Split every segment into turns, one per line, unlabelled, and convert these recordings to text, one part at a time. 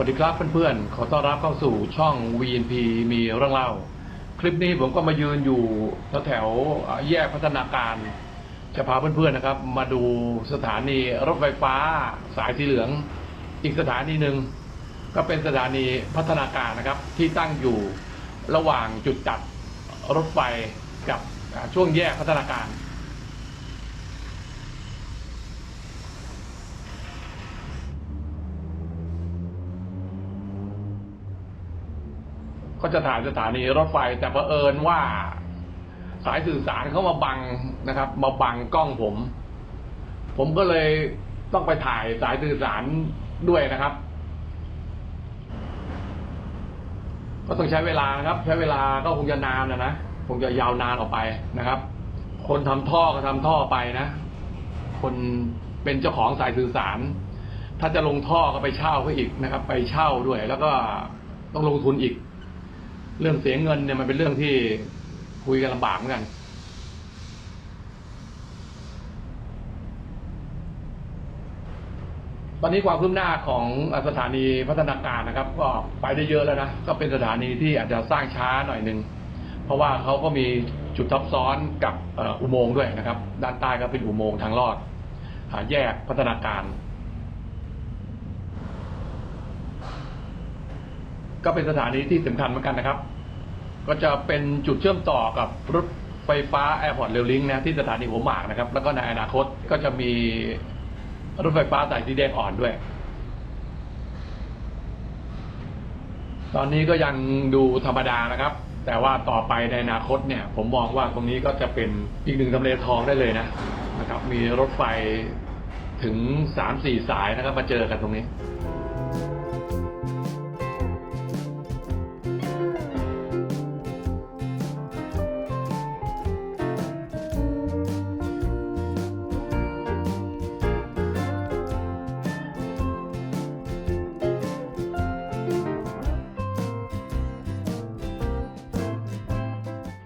วัสดีครับเพื่อนๆ ขอต้อนรับเข้าสู่ช่อง VNP มีเรื่องเล่า คลิปนี้ผมก็มายืนอยู่แถวแยกพัฒนาการ จะพาเพื่อนๆนะครับ มาดูสถานีรถไฟฟ้าสายสีเหลือง อีกสถานีหนึ่งก็เป็นสถานีพัฒนาการนะครับ ที่ตั้งอยู่ระหว่างจุดตัดรถไฟกับช่วงแยกพัฒนาการ ก็จะถ่ายสถานีรถไฟแต่เผอิญว่าสายสื่อสารเขามาบังนะครับ มาบังกล้องผม ผมก็เลยต้องไปถ่ายสายสื่อสารด้วยนะครับ ก็ต้องใช้เวลานะครับ ใช้เวลาก็คงจะนานนะนะคงจะยาวนานออกไปนะครับ คนทำท่อก็ทำท่อไปนะ คนเป็นเจ้าของสายสื่อสาร ถ้าจะลงท่อก็ไปเช่าเขาอีกนะครับ ไปเช่าด้วย แล้วก็ต้องลงทุนอีก เรื่องเสียเงินเนี่ยมันเป็นเรื่องที่คุยกันลำบากเหมือนกัน ตอนนี้ความคืบหน้าของสถานีพัฒนาการนะครับ ก็ไปได้เยอะแล้วนะ ก็เป็นสถานีที่อาจจะสร้างช้าหน่อยหนึ่ง เพราะว่าเขาก็มีจุดทับซ้อนกับอุโมงค์ด้วยนะครับ ด้านใต้ก็เป็นอุโมงค์ทางลอดหาแยกพัฒนาการ ก็เป็นสถานีที่สำคัญเหมือนกันนะครับ ก็จะเป็นจุดเชื่อมต่อกับรถไฟฟ้าแอร์พอร์ตเรลลิงนะที่สถานีหัวหมากนะครับ แล้วก็ในอนาคตก็จะมีรถไฟฟ้าสายสีแดงอ่อนด้วย ตอนนี้ก็ยังดูธรรมดานะครับ แต่ว่าต่อไปในอนาคตเนี่ย ผมมองว่าตรงนี้ก็จะเป็นอีกหนึ่งทำเลทองได้เลยนะนะครับ มีรถไฟถึงสามสี่สายนะครับ มาเจอกันตรงนี้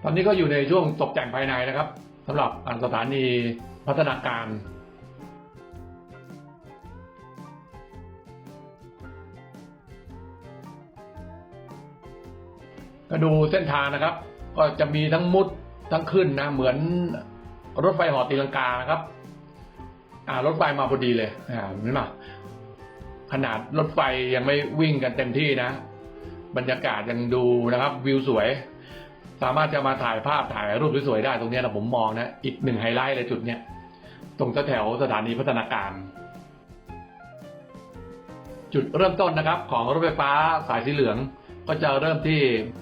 ตอนนี้ก็อยู่ในช่วงตกแต่งภายในนะครับสำหรับสถานีพัฒนาการก็ดูเส้นทางนะครับ ก็จะมีทั้งมุดทั้งขึ้นนะ เหมือนรถไฟหอตีลังกานะครับ อ่ารถไฟมาพอดีเลย อ่าเห็นไหมขนาดรถไฟยังไม่วิ่งกันเต็มที่นะ บรรยากาศยังดูนะครับ วิวสวย สามารถจะมาถ่ายภาพถ่ายรูปสวยๆได้ตรงนี้นะผมมองนะอีกหนึ่งไฮไลท์เลยจุดเนี้ยตรงแถวสถานีพัฒนาการ จุดเริ่มต้นนะครับ ของรถไฟฟ้าสายสีเหลือง ก็จะเริ่มที่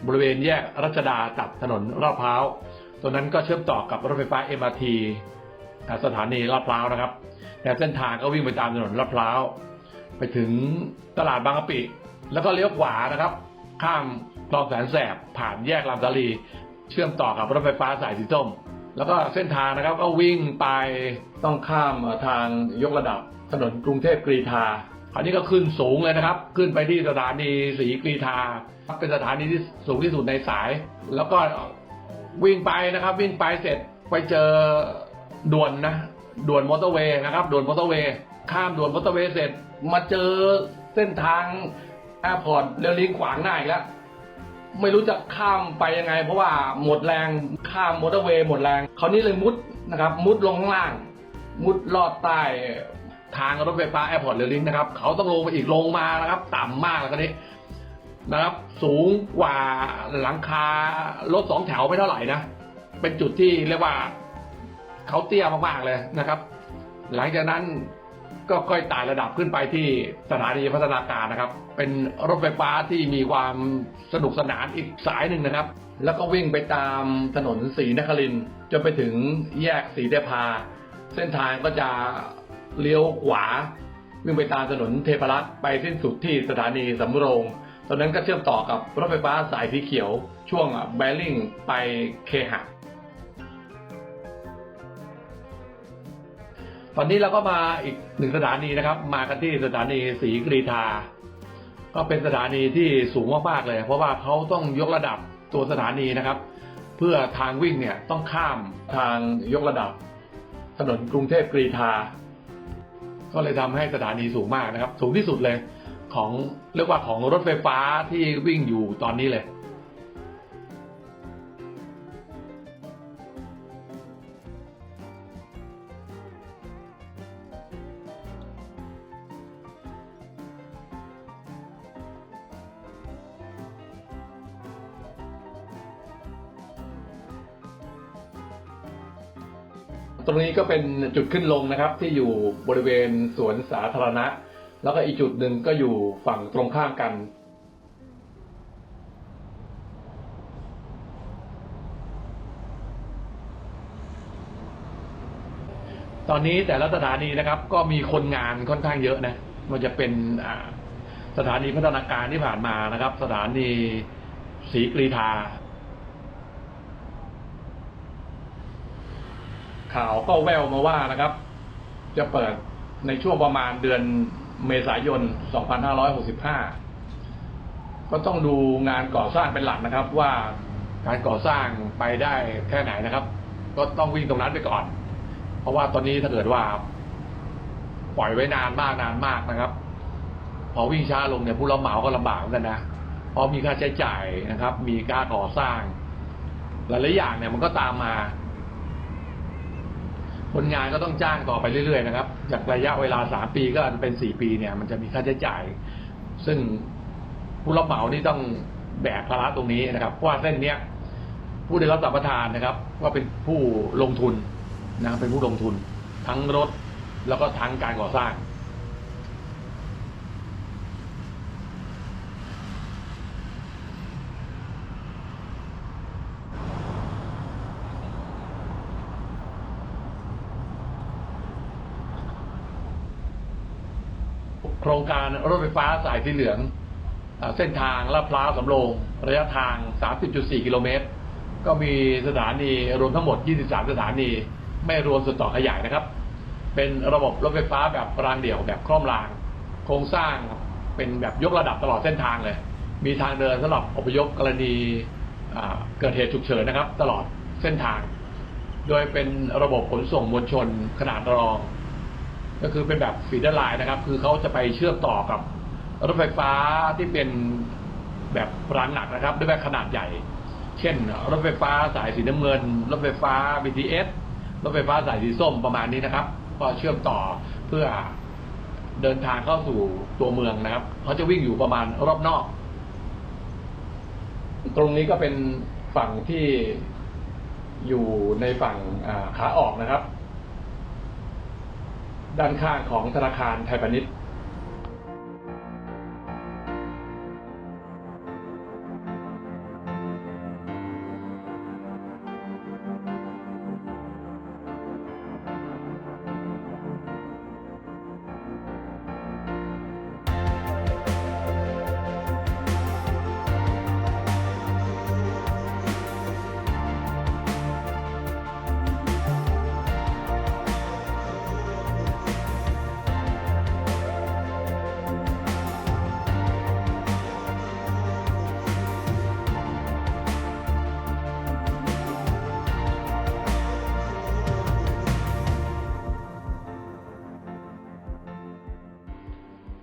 บริเวณแยกรัชดาตัดถนนลาดพร้าวตรงนั้นก็เชื่อมต่อกับรถไฟฟ้า MRT อ่าสถานีลาดพร้าวนะครับแต่เส้นทางก็วิ่งไปตามถนนลาดพร้าวไปถึงตลาดบางกะปิ แล้วก็เลี้ยวขวานะครับ ข้ามคลองแสนแสบผ่านแยกลำตาลี เชื่อมต่อกับรถไฟฟ้าสายสีส้ม แล้วก็เส้นทางนะครับก็วิ่งไปต้องข้ามทางยกระดับถนนกรุงเทพกรีฑาคราวนี้ก็ขึ้นสูงเลยนะครับ ขึ้นไปที่สถานีสีกรีฑาเป็นสถานีที่สูงที่สุดในสาย แล้วก็วิ่งไปนะครับ วิ่งไปเสร็จไปเจอด่วนนะด่วนมอเตอร์เวย์นะครับด่วนมอเตอร์เวย์ข้ามด่วนมอเตอร์เวย์เสร็จมาเจอเส้นทาง แอร์พอร์ตเรลลิงขวางหน้าอีกแล้วไม่รู้จะข้ามไปยังไง เพราะว่าหมดแรงข้ามมอเตอร์เวย์หมดแรงคราวนี้เลยมุดนะครับ มุดลงข้างล่าง มุดลอดใต้ทางรถไฟฟ้าแอร์พอร์ตเรลลิงนะครับเขาต้องลงไปอีกลงมานะครับ ต่ำมากแล้วก็นี้นะครับ สูงกว่าหลังคารถสองแถวไม่เท่าไหร่นะ เป็นจุดที่เรียกว่าเขาเตี้ยมากๆเลยนะครับ หลังจากนั้น ก็ค่อยไต่ระดับขึ้นไปที่สถานีพัฒนาการนะครับ เป็นรถไฟฟ้าที่มีความสนุกสนานอีกสายหนึ่งนะครับ แล้วก็วิ่งไปตามถนนศรีนครินจนไปถึงแยกศรีเทพา เส้นทางก็จะเลี้ยวขวา วิ่งไปตามถนนเทพรัตน์ไปสิ้นสุดที่สถานีสำโรงตอนนั้นก็เชื่อมต่อกับรถไฟฟ้าสายสีเขียว ช่วงแบริ่งไปเคหะ ตอนนี้เราก็มาอีกหนึ่งสถานีนะครับ มากันที่สถานีศรีกรีธาก็เป็นสถานีที่สูงมากๆเลย เพราะว่าเขาต้องยกระดับตัวสถานีนะครับ เพื่อทางวิ่งเนี่ยต้องข้ามทางยกระดับ ถนนกรุงเทพกรีธาก็เลยทำให้สถานีสูงมากนะครับ สูงที่สุดเลยของเรียกว่าของรถไฟฟ้าที่วิ่งอยู่ตอนนี้เลย ตรงนี้ก็เป็นจุดขึ้นลงนะครับที่อยู่บริเวณสวนสาธารณะ แล้วก็อีกจุดหนึ่งก็อยู่ฝั่งตรงข้ามกันตอนนี้แต่ละสถานีนะครับ ก็มีคนงานค่อนข้างเยอะนะมันจะเป็นสถานีพัฒนาการที่ผ่านมานะครับ สถานีศรีกรีธา ข่าวก็แววมาว่านะครับ จะเปิดในช่วงประมาณเดือนเมษายน 2565 ก็ต้องดูงานก่อสร้างเป็นหลักนะครับ ว่าการก่อสร้างไปได้แค่ไหนนะครับ ก็ต้องวิ่งตรงนั้นไปก่อน เพราะว่าตอนนี้ถ้าเกิดว่า ปล่อยไว้นานมากนานมากนะครับ พอวิ่งช้าลงเนี่ยผู้รับเหมาก็ลำบากเหมือนกันนะเพราะมีค่าใช้จ่ายนะครับ มีค่าก่อสร้าง หลายๆอย่างเนี่ยมันก็ตามมา คนงานก็ต้องจ้างต่อไปเรื่อยๆนะครับ จากระยะเวลาสามปีก็จะเป็นสี่ปีเนี่ย มันจะมีค่าใช้จ่าย ซึ่งผู้รับเหมานี่ต้องแบกภาระตรงนี้นะครับเพราะว่าเส้นเนี้ยผู้ได้รับสัมปทานนะครับ ว่าเป็นผู้ลงทุนนะเป็นผู้ลงทุน ทั้งรถแล้วก็ทั้งการก่อสร้าง โครงการรถไฟฟ้าสายสีเหลือง เส้นทางลาดพร้าวสำโรงระยะทาง 30.4 กิโลเมตร ก็มีสถานีรวมทั้งหมด 23 สถานี ไม่รวมส่วนต่อขยายนะครับ เป็นระบบรถไฟฟ้าแบบรางเดี่ยวแบบคล่อมราง โครงสร้างเป็นแบบยกระดับตลอดเส้นทางเลย มีทางเดินสำหรับอพยพกรณีเกิดเหตุฉุกเฉินนะครับ ตลอดเส้นทาง โดยเป็นระบบขนส่งมวลชนขนาดรอง ก็คือเป็นแบบฟีเดอร์ไลน์นะครับ คือเขาจะไปเชื่อมต่อกับรถไฟฟ้าที่เป็นแบบรางหนักนะครับด้วยแบบขนาดใหญ่ เช่น รถไฟฟ้าสายสีน้ำเงิน รถไฟฟ้า BTS รถไฟฟ้าสายสีส้มประมาณนี้นะครับ ก็เชื่อมต่อเพื่อเดินทางเข้าสู่ตัวเมืองนะครับเขาจะวิ่งอยู่ประมาณรอบนอก ตรงนี้ก็เป็นฝั่งที่อยู่ในฝั่งขาออกนะครับ ด้านข้างของธนาคารไทยพาณิชย์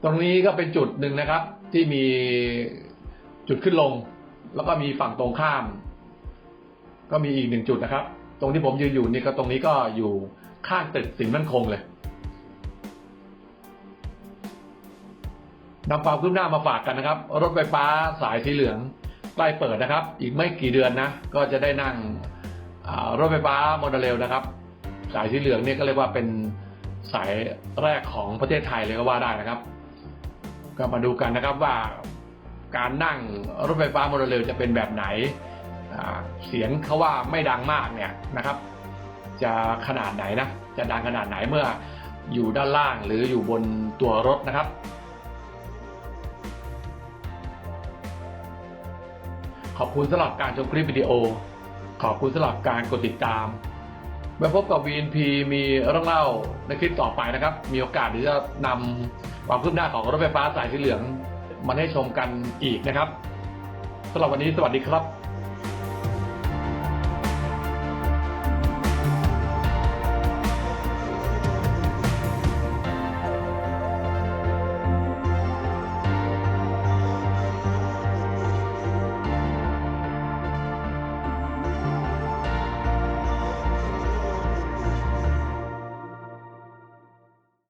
รงนี้ก็เป็นจุดหนึ่งนะครับ ที่มีจุดขึ้นลง แล้วก็มีฝั่งตรงข้าม ก็มีอีกหนึ่งจุดนะครับ ตรงที่ผมยืนอยู่นี่ก็ตรงนี้ก็อยู่ข้างตึกสินมั่นคงเลยนำความคืบหน้ามาฝากกันนะครับ รถไฟฟ้าสายสีเหลืองใกล้เปิดนะครับ อีกไม่กี่เดือนนะ ก็จะได้นั่งรถไฟฟ้าโมโนเรลนะครับ สายสีเหลืองนี่ก็เรียกว่าเป็นสายแรกของประเทศไทยเลยก็ว่าได้นะครับ ก็มาดูกันนะครับว่าการนั่งรถไฟฟ้าโมโนเรลจะเป็นแบบไหน เสียงเขาว่าไม่ดังมากเนี่ยนะครับ จะขนาดไหนนะ จะดังขนาดไหนเมื่ออยู่ด้านล่างหรืออยู่บนตัวรถนะครับ ขอบคุณสำหรับการชมคลิปวิดีโอ ขอบคุณสำหรับการกดติดตามไว้พบกับ VNP มีเรื่องเล่าในคลิปต่อไปนะครับ มีโอกาสที่จะนำ ความคืบหน้าของรถไฟฟ้าสายสีเหลืองมาให้ชมกันอีกนะครับสำหรับวันนี้สวัสดีครับ